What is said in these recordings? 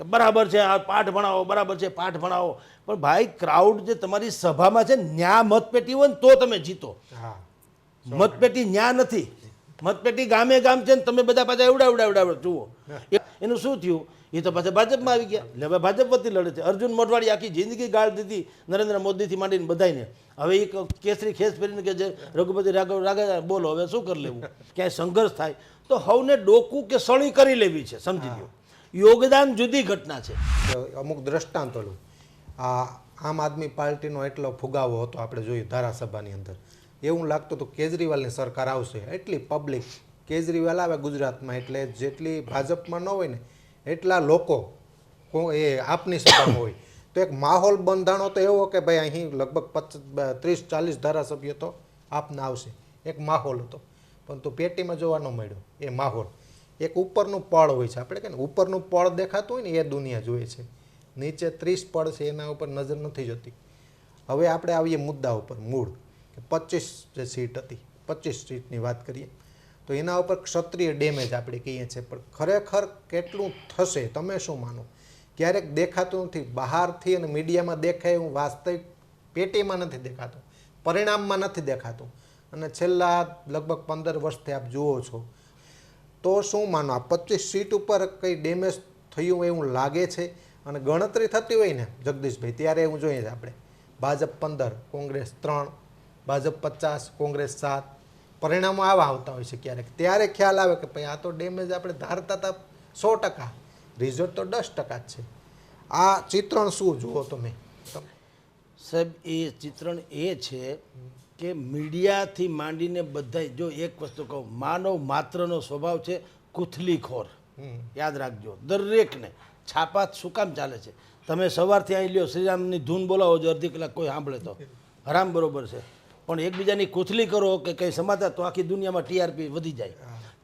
કે બરાબર છે આ પાઠ ભણાવો બરાબર છે પાઠ ભણાવો. પણ ભાઈ ક્રાઉડ જે તમારી સભામાં છે ન્યા મતપેટી હોય ને તો તમે જીતો. મતપેટી ન્યા નથી. મતપેટી ગામે ગામ છે ને તમે બધા પાછા એવડા એવડા એવડા જુઓ. એનું શું થયું? એ તો પાછા ભાજપમાં આવી ગયા. એટલે હવે ભાજપ વતી લડે છે. અર્જુન મોઢવાડી આખી જિંદગી ગાળ દીધી નરેન્દ્ર મોદીથી માંડીને બધાને હવે એક કેસરી ખેસ ફેરીને કે જે રઘુપતિ રાઘવ રાગા બોલો હવે શું કરી લેવું? ક્યાંય સંઘર્ષ થાય. તો હવને ડોકું કે સળી કરી લેવી છે સમજી લ્યો. યોગદાન જુદી ઘટના છે. અમુક દ્રષ્ટાંતો લઉં. આ આમ આદમી પાર્ટીનો એટલો ફુગાવો હતો આપણે જોયું ધારાસભાની અંદર. એવું લાગતું હતું કેજરીવાલની સરકાર આવશે. એટલી પબ્લિક કેજરીવાલ આવે ગુજરાતમાં એટલે જેટલી ભાજપમાં ન હોય ને, એટલા લોકો એ આપની સભામાં હોય. તો એક માહોલ બંધાણો તો એવો કે ભાઈ અહીં લગભગ પચ ત્રીસ, ચાલીસ ધારાસભ્ય તો આપના આવશે. એક માહોલ હતો. પરંતુ પેટીમાં જોવા ન મળ્યો. એ માહોલ. એક ઉપરનું પળ હોય છે. આપણે કે ને ઉપરનું પળ દેખાતું હોય ને, એ દુનિયા જોઈએ છે. નીચે ત્રીસ પળ છે, એના ઉપર નજર નથી જતી. હવે આપણે આવીએ મુદ્દા ઉપર, મૂળ. કે પચીસ જે સીટ હતી, પચીસ સીટની વાત કરીએ. તો એના ઉપર ક્ષત્રિય ડેમેજ આપણે કહીએ છીએ. પણ ખરેખર કેટલું થશે, તમે શું માનો? ક્યારેક દેખાતું નથી. બહારથી અને મીડિયામાં દેખાય એવું વાસ્તવિક પેટીમાં નથી દેખાતું. પરિણામમાં નથી દેખાતું. અને છેલ્લા લગભગ પંદર વર્ષથી આપ જુઓ છો તો શું માનો? આ પચીસ સીટ ઉપર કંઈ ડેમેજ થયું એવું લાગે છે? અને ગણતરી થતી હોય ને, જગદીશભાઈ, ત્યારે એવું જોઈએ છે આપણે. ભાજપ પંદર, કોંગ્રેસ ત્રણ, ભાજપ પચાસ, કોંગ્રેસ સાત. પરિણામો આવા આવતા હોય છે ક્યારેક. ત્યારે ખ્યાલ આવે કે ભાઈ આ તો ડેમેજ આપણે ધારતા હતા સો ટકા. રિઝલ્ટ તો દસ ટકા જ છે. આ ચિત્રણ શું જુઓ તમે? સાહેબ, એ ચિત્રણ એ છે કે મીડિયાથી માંડીને બધા જો એક વસ્તુ કહું માનવ માત્રનો સ્વભાવ છે કુથલીખોર. યાદ રાખજો દરેકને છાપા શું કામ ચાલે છે? તમે સવારથી અહીં લ્યો શ્રીરામની ધૂન બોલાવો જો અડધી કલાક કોઈ સાંભળે તો. હરામ બરોબર છે. પણ એકબીજાની કુથલી કરો કે કંઈ સમાતા તો આખી દુનિયામાં ટીઆરપી વધી જાય.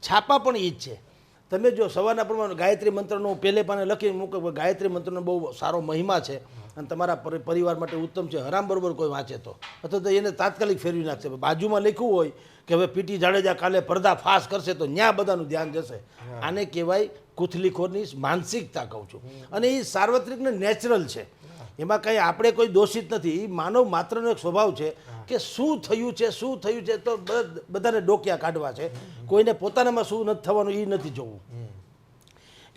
છાપા પણ એ જ છે. તમે જો સવારના પ્રમાણે ગાયત્રી મંત્રનો પહેલે પાને લખી મૂકો ગાયત્રી મંત્રનો બહુ સારો મહિમા છે. અને તમારા પરી- પરિવાર માટે ઉત્તમ છે. હરામ બરોબર કોઈ વાંચે તો. અથવા તો એને તાત્કાલિક ફેરવી નાખશે. બાજુમાં લખ્યું હોય કે હવે પીટી જાડેજા કાલે પડદા ફાસ કરશે તો ન્યા બધાનું ધ્યાન જશે. આને કહેવાય કુથલીખોરની માનસિકતા કહું છું. અને એ સાર્વત્રિક ને નેચરલ છે. એમાં કંઈ આપણે કોઈ દોષિત નથી. એ માનવ માત્રનો એક સ્વભાવ છે કે શું થયું છે શું થયું છે તો બધ- બધાને ડોક્યા કાઢવા છે. કોઈને પોતાનામાં શું નથી થવાનું એ નથી જોવું.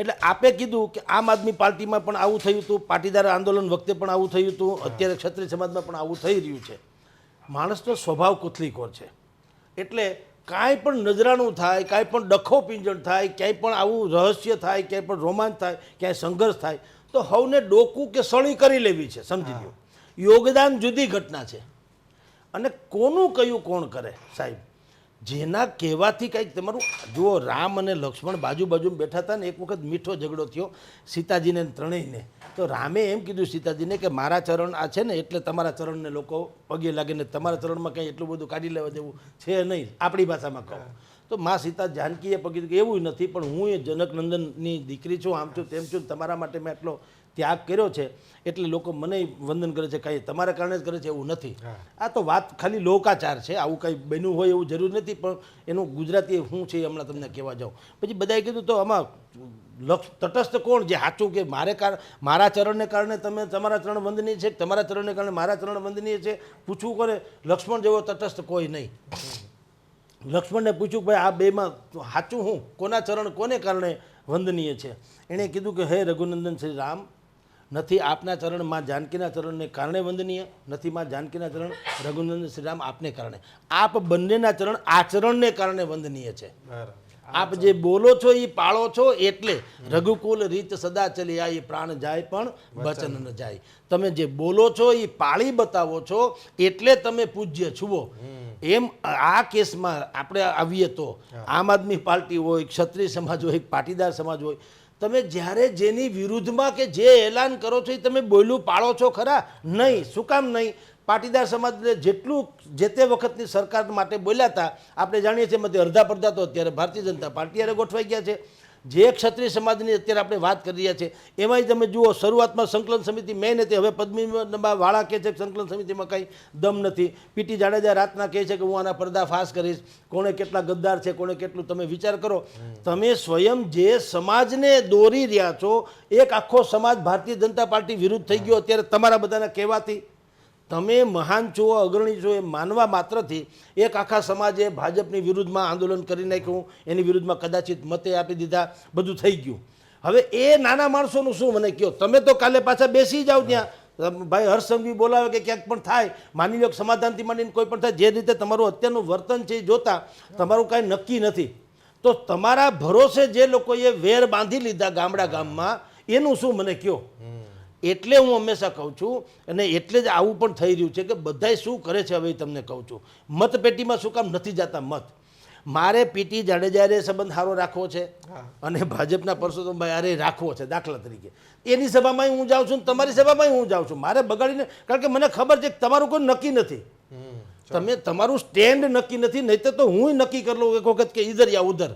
એટલે આપે કીધું કે આમ આદમી પાર્ટીમાં પણ આવું થયું હતું પાટીદાર આંદોલન વખતે પણ આવું થયું હતું અત્યારે ક્ષત્રિય સમાજમાં પણ આવું થઈ રહ્યું છે. માણસનો સ્વભાવ કુથલીખોર છે. એટલે કાંઈ પણ નજરાણું થાય કાંઈ પણ ડખો પિંજણ થાય ક્યાંય પણ આવું રહસ્ય થાય ક્યાંય પણ રોમાંચ થાય ક્યાંય સંઘર્ષ થાય તો હવને ડોકું કે સળી કરી લેવી છે સમજી લો યોગદાન જુદી ઘટના છે. અને કોનું કયું કોણ કરે સાહેબ? જેના કહેવાથી કંઈક તમારું, જુઓ રામ અને લક્ષ્મણ બાજુ બાજુ બેઠા હતા ને, એક વખત મીઠો ઝઘડો થયો સીતાજીને ત્રણેયને. તો રામે એમ કીધું સીતાજીને કે મારા ચરણ આ છે ને, એટલે તમારા ચરણને લોકો પગે લાગે ને તમારા ચરણમાં કંઈ એટલું બધું કાઢી લેવા જેવું છે નહીં, આપણી ભાષામાં કહો. તો મા સીતા જાનકીએ પગી કે એવું નથી પણ હું એ જનકનંદનની દીકરી છું આમ છું તેમ છું તમારા માટે મેં આટલો ત્યાગ કર્યો છે. એટલે લોકો મને વંદન કરે છે કાંઈ તમારા કારણે જ કરે છે એવું નથી. આ તો વાત ખાલી લોકાચાર છે આવું કંઈ બન્યું હોય એવું જરૂર નથી પણ એનું ગુજરાતી શું છે એ હમણાં તમને કહેવા જાઉં. પછી બધાએ કીધું તો આમાં લક્ષ તટસ્થ કોણ જે સાચું કે મારે કારણ મારા ચરણને કારણે તમે તમારા ચરણ વંદનીય છે તમારા ચરણને કારણે મારા ચરણ વંદનીય છે? પૂછવું કરે લક્ષ્મણ જેવો તટસ્થ કોઈ નહીં. લક્ષ્મણને પૂછ્યું ભાઈ, આ બેમાં સાચું હું? કોના ચરણ કોને કારણે વંદનીય છે? એણે કીધું કે, હે રઘુનંદન, શ્રી રામ, નથી આપના ચરણમાં જાનકીના ચરણને કારણે વંદનીય, નથી માં જાનકીના ચરણ રઘુનંદન, શ્રી રામ આપને કારણે. આપ બંનેના ચરણ આચરણને કારણે વંદનીય છે. બરાબર. આપ જે બોલો છો એ પાળો છો એટલે રઘુકુલ રીત સદા ચલી આઈ પ્રાણ જાય પણ વચન ન જાય. તમે જે બોલો છો એ પાળી બતાવો છો એટલે તમે પૂજ્ય છુઓ એમ આ કેસમાં આપણે આવીએ તો આમ આદમી પાર્ટી હોય ક્ષત્રિય સમાજ હોય પાટીદાર સમાજ હોય તમે જ્યારે જેની વિરુદ્ધમાં કે જે એલાન કરો છો એ તમે બોલ્યું પાળો છો ખરા? નહીં. શું કામ નહીં? પાટીદાર સમાજને જેટલું જે તે વખતની સરકાર માટે બોલ્યા હતા, આપણે જાણીએ છીએ એમાંથી અડધા પડધા તો અત્યારે ભારતીય જનતા પાર્ટી હારે ગોઠવાઈ ગયા છે. જે ક્ષત્રિય સમાજની અત્યારે આપણે વાત કરી રહ્યા છીએ, એમાંય તમે જુઓ, શરૂઆતમાં સંકલન સમિતિ મેન હતી, હવે પદ્મિનીમાં વાળા કહે છે કે સંકલન સમિતિમાં કંઈ દમ નથી. પીટી જાડેજા રાતના કહે છે કે હું આના પર્દાફાશ કરીશ. કોણે કેટલા ગદ્દાર છે, કોણે કેટલું, તમે વિચાર કરો. તમે સ્વયં જે સમાજને દોરી રહ્યા છો, એક આખો સમાજ ભારતીય જનતા પાર્ટી વિરુદ્ધ થઈ ગયો, અત્યારે તમારા બધાના કહેવાથી તમે મહાન છો, અગ્રણી છો, એ માનવા માત્રથી એક આખા સમાજે ભાજપની વિરુદ્ધમાં આંદોલન કરી નાખ્યું, એની વિરુદ્ધમાં કદાચિત મતે આપી દીધા, બધું થઈ ગયું. હવે એ નાના માણસોનું શું મને કહો? તમે તો કાલે પાછા બેસી જાઓ ત્યાં. ભાઈ હર્ષસંઘવી બોલાવે કે ક્યાંક પણ થાય, માની લો સમાધાનથી માંડીને કોઈ પણ થાય, જે રીતે તમારું અત્યારનું વર્તન છે એ જોતા, તમારું કાંઈ નક્કી નથી. તો તમારા ભરોસે જે લોકોએ વેર બાંધી લીધા ગામડા ગામમાં, એનું શું મને કહો? એટલે હું હંમેશા કહું છું અને એટલે જ આવું પણ થઈ રહ્યું છે કે બધાય શું કરે છે હવે તમને કહું છું. મતપેટીમાં શું કામ નથી જતા મત. મારે પીટી જાડેજારે સંબંધ સારો રાખવો છે અને ભાજપના પરસોત્તમભાઈ અરે રાખવો છે દાખલા તરીકે. એની સભામાં હું જાઉં છું તમારી સભામાં હું જાઉં છું. મારે બગાડીને કારણ કે મને ખબર છે કે તમારું કોઈ નક્કી નથી. તમે તમારું સ્ટેન્ડ નક્કી નથી નહીં તો હું નક્કી કરી લઉં એક વખત કે ઈધર યા ઉધર.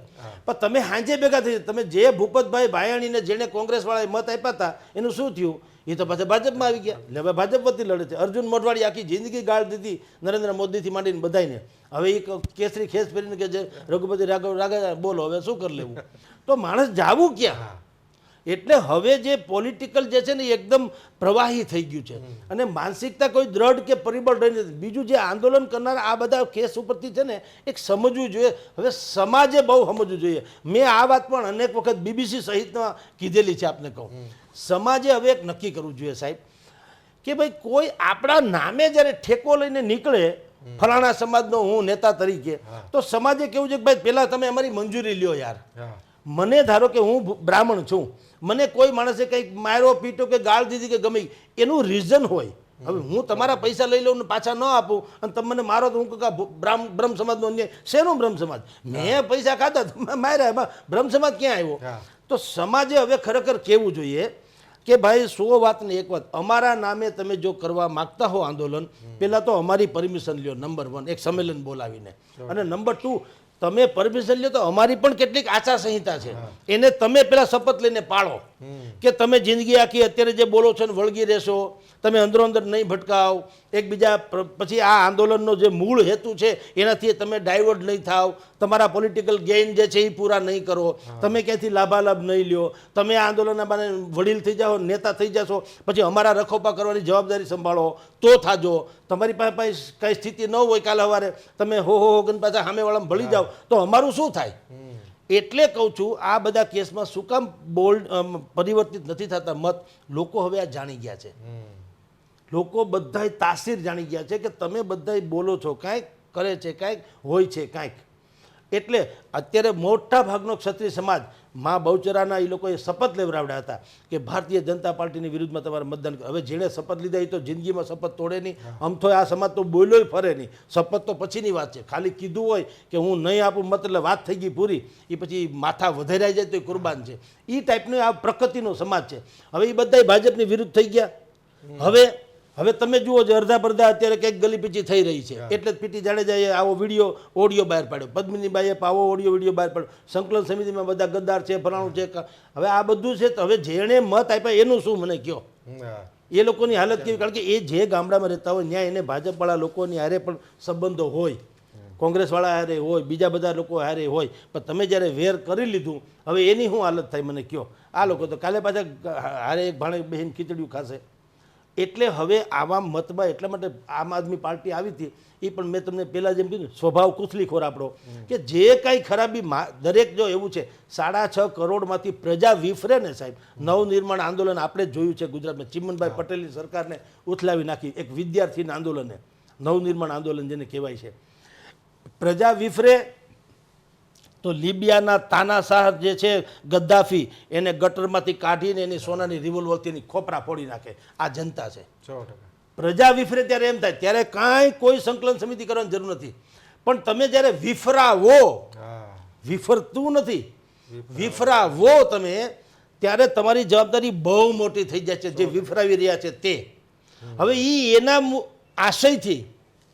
પણ તમે હાંજે ભેગા થઈ તમે જે ભૂપતભાઈ ભાયાણીને જેણે કોંગ્રેસવાળાએ મત આપ્યા હતા એનું શું થયું? એ તો પાછા ભાજપમાં આવી ગયા. એટલે હવે ભાજપ વતી લડે છે. અર્જુન મોઢવાડી આખી જિંદગી ગાળ દીધી નરેન્દ્ર મોદીથી માંડીને બધાને હવે એ કેસરી ખેસ ફેરીને કે જે રઘુપતિ રાઘવ રાઘા બોલો, હવે શું કરી લેવું? તો માણસ જાવું ક્યાં? એટલે હવે જે પોલિટિકલ જે છે ને એકદમ પ્રવાહી થઈ ગયું છે. અને માનસિકતા કોઈ દ્રઢ કે પરિબળ રહી નથી. બીજું જે આંદોલન કરનાર આ બધા કેસ ઉપરથી છે ને એક સમજવું જોઈએ. હવે સમાજે બહુ સમજવું જોઈએ. મેં આ વાત પણ અનેક વખત બીબીસી સહિતમાં કીધેલી છે આપને કહું. સમાજે હવે એક નક્કી કરવું જોઈએ સાહેબ કે ભાઈ કોઈ આપણા નામે જ્યારે ઠેકો લઈને નીકળે ફલાણા સમાજનો હું નેતા તરીકે તો સમાજે કેવું છે કે ભાઈ પહેલાં તમે અમારી મંજૂરી લ્યો યાર. મને ધારો કે હું બ્રાહ્મણ છું મને કોઈ માણસે કંઈક માર્યો પીટો કે ગાળ દીધી કે ગમે એનું રીઝન હોય. હવે હું તમારા પૈસા લઈ લઉં ને પાછા ન આપું અને તમે મને મારો તો હું કહું બ્રાહ્મ બ્રહ્મ સમાજનો અન્ય શેનો બ્રહ્મ સમાજ? મેં પૈસા ખાધા તમે માર્યા એમાં બ્રહ્મ સમાજ ક્યાં આવ્યો? તો સમાજે હવે ખરેખર કહેવું જોઈએ કે ભાઈ સો વાતની એક વાત. અમારા નામે તમે જો કરવા માંગતા હો આંદોલન પહેલાં તો અમારી પરમિશન લ્યો નંબર વન એક સંમેલન બોલાવીને. અને નંબર ટુ તમે પરમિશન લ્યો તો અમારી પણ કેટલીક આચાર સંહિતા છે એને તમે પેલા શપથ લઈને પાળો. કે તમે જિંદગી આખી અત્યારે જે બોલો છો ને વળગી રહેશો તમે અંદરો અંદર નહીં ભટકાવ એકબીજા પછી આ આંદોલનનો જે મૂળ હેતુ છે એનાથી તમે ડાયવર્ટ નહીં થાવ તમારા પોલિટિકલ ગેઇન જે છે એ પૂરા નહીં કરો. તમે ક્યાંથી લાભાલાભ નહીં લ્યો? તમે આ આંદોલનના બાને વડીલ થઈ જાઓ નેતા થઈ જશો પછી અમારા રખોપા કરવાની જવાબદારી સંભાળો તો થાજો. તમારી પાસે કઈ સ્થિતિ ન હોય કાલે સવારે તમે હો હો હો કરીને પાછા સામેવાળામાં ભળી જાઓ. તો અમારું શું થાય? એટલે કહું છું, આ બધા કેસમાં શું કામ બોલ્ડ પરિવર્તિત નથી થતા મત. લોકો હવે આ જાણી ગયા છે. લોકો બધાય તાસીર જાણી ગયા છે કે તમે બધાય બોલો છો, કાંઈક કરે છે, કાંઈક હોય છે, કાંઈક. એટલે અત્યારે મોટા ભાગનો ક્ષત્રિય સમાજ મા બહુચરાના એ લોકોએ શપથ લેવડાવ્યા હતા કે ભારતીય જનતા પાર્ટીની વિરુદ્ધમાં તમારે મતદાન. હવે જેણે શપથ લીધા એ તો જિંદગીમાં શપથ તોડે નહીં. આમ તો આ સમાજ તો બોલ્યો ફરે નહીં. શપથ તો પછીની વાત છે. ખાલી કીધું હોય કે હું નહીં આપું મત એટલે વાત થઈ ગઈ પૂરી. એ પછી માથા વધારાઈ જાય તો એ કુરબાન છે. એ ટાઈપનો આ પ્રકૃતિનો સમાજ છે. હવે એ બધાય ભાજપની વિરુદ્ધ થઈ ગયા. હવે હવે તમે જુઓ જે અડધા પડધા અત્યારે કંઈક ગલી પીચી થઈ રહી છે. એટલે જ પીટી જાડેજાએ આવો વીડિયો ઓડિયો બહાર પાડ્યો. પદ્મિનીબાઈએ આવો ઓડિયો વીડિયો બહાર પાડ્યો. સંકલન સમિતિમાં બધા ગદ્દાર છે ફલાણું છે હવે આ બધું છે તો હવે જેણે મત આપ્યા એનું શું મને કહો એ લોકોની હાલત કેવી? કારણ કે એ જે ગામડામાં રહેતા હોય ત્યાં એને ભાજપવાળા લોકોની હારે પણ સંબંધો હોય. કોંગ્રેસવાળા હારે હોય બીજા બધા લોકો હારે હોય. પણ તમે જ્યારે વેર કરી લીધું હવે એની શું હાલત થાય મને કહો આ લોકો તો કાલે પાછા હારે એક ભાણે બહેન ખીચડ્યું ખાશે. એટલે હવે આવા મતમાં એટલા માટે આમ આદમી પાર્ટી આવી હતી એ પણ મેં તમને પહેલાં જેમ કીધું સ્વભાવ કુથલીખોર આપણો કે જે કાંઈ ખરાબી દરેક જો એવું છે સાડા છ કરોડમાંથી પ્રજા વિફરે ને સાહેબ નવનિર્માણ આંદોલન આપણે જોયું છે ગુજરાતમાં. ચિમનભાઈ પટેલની સરકારને ઉથલાવી નાખી એક વિદ્યાર્થીના આંદોલને નવનિર્માણ આંદોલન જેને કહેવાય છે. પ્રજા વિફરે તો લિબિયાના તાનાશાહ જે છે ગદ્દાફી એને ગટરમાંથી કાઢીને એની સોનાની રિવોલ્વરથી ખોપરા ફોડી નાખે. આ જનતા છે. પ્રજા વિફરે ત્યારે એમ થાય ત્યારે કાંઈ કોઈ સંકલન સમિતિ કરવાની જરૂર નથી. પણ તમે જ્યારે વિફરાવો વિફરતું નથી. વિફરાવો. તમે ત્યારે તમારી જવાબદારી બહુ મોટી થઈ જાય છે જે વિફરાવી રહ્યા છે તે. હવે એ એના આશયથી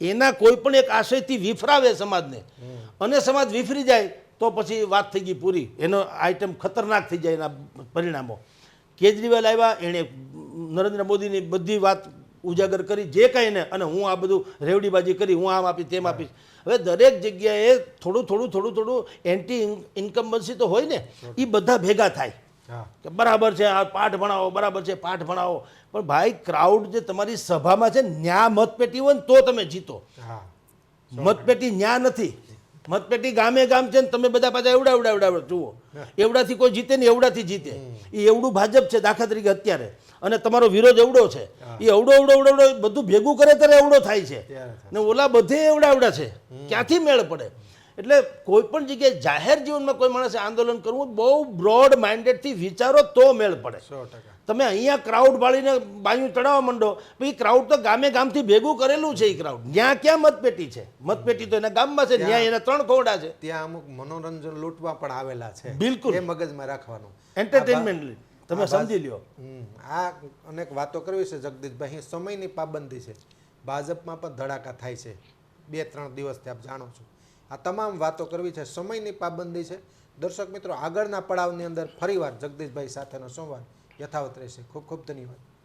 એના કોઈ પણ એક આશયથી વિફરાવે સમાજને. અને સમાજ વિફરી જાય તો પછી વાત થઈ ગઈ પૂરી. એનો આઈટમ ખતરનાક થઈ જાય એના પરિણામો. કેજરીવાલ આવ્યા એણે નરેન્દ્ર મોદીની બધી વાત ઉજાગર કરી જે કાંઈ ને અને હું આ બધું રેવડીબાજી કરી હું આમ આપીશ તેમ આપીશ. હવે દરેક જગ્યાએ થોડું થોડું થોડું થોડું એન્ટી ઇન્કમ્બન્સી તો હોય ને એ બધા ભેગા થાય. કે બરાબર છે આ પાઠ ભણાવો બરાબર છે પાઠ ભણાવો. પણ ભાઈ ક્રાઉડ જે તમારી સભામાં છે ન્યા મતપેટી હોય ને તો તમે જીતો. હા. મતપેટી ન્યા નથી. મતપેટી ગામે ગામ છે ને તમે બધા પાછા એવડા એવડા એવડા જુઓ. એવડાથી કોઈ જીતે ને એવડાથી જીતે. એ એવડું ભાજપ છે દાખલા તરીકે અત્યારે. અને તમારો વિરોધ એવડો છે. એ એવડો એવડો એવડો એવડો બધું ભેગું કરે ત્યારે એવડો થાય છે. ને ઓલા બધે એવડા એવડા છે. ક્યાંથી મેળ પડે? એટલે કોઈ પણ જગ્યાએ જાહેર જીવનમાં કોઈ માણસે આંદોલન કરવું બહુ બ્રોડ માઇન્ડેડથી વિચારો તો મેળ પડે. સો ટકા. તમે અહીંયા ક્રાઉડ ભાળીને બાયું ચડાવવા માંડો પછી ક્રાઉડ તો ગામે ગામથી ભેગું કરેલું છે એ ક્રાઉડ ત્યાં ક્યાં મતપેટી છે? મતપેટી તો એના ગામમાં છે ત્યાં એના ત્રણ ખોડા છે. ત્યાં અમુક મનોરંજન લૂંટવા પણ આવેલા છે. બિલકુલ. એ મગજમાં રાખવાનું. એન્ટરટેનમેન્ટ તમે સમજી લ્યો. આ અનેક વાતો કરવી છે જગદીશભાઈ. સમયની પાબંદી છે. ભાજપમાં પણ ધડાકા થાય છે. બે ત્રણ દિવસથી આપ જાણો છો. આ તમામ વાતો કરવી છે. સમયની પાબંદી છે. દર્શક મિત્રો આગળના પડાવની અંદર ફરીવાર જગદીશભાઈ સાથેનો સંવાદ. યથાવત રહેશે. ખૂબ ખૂબ ધન્યવાદ.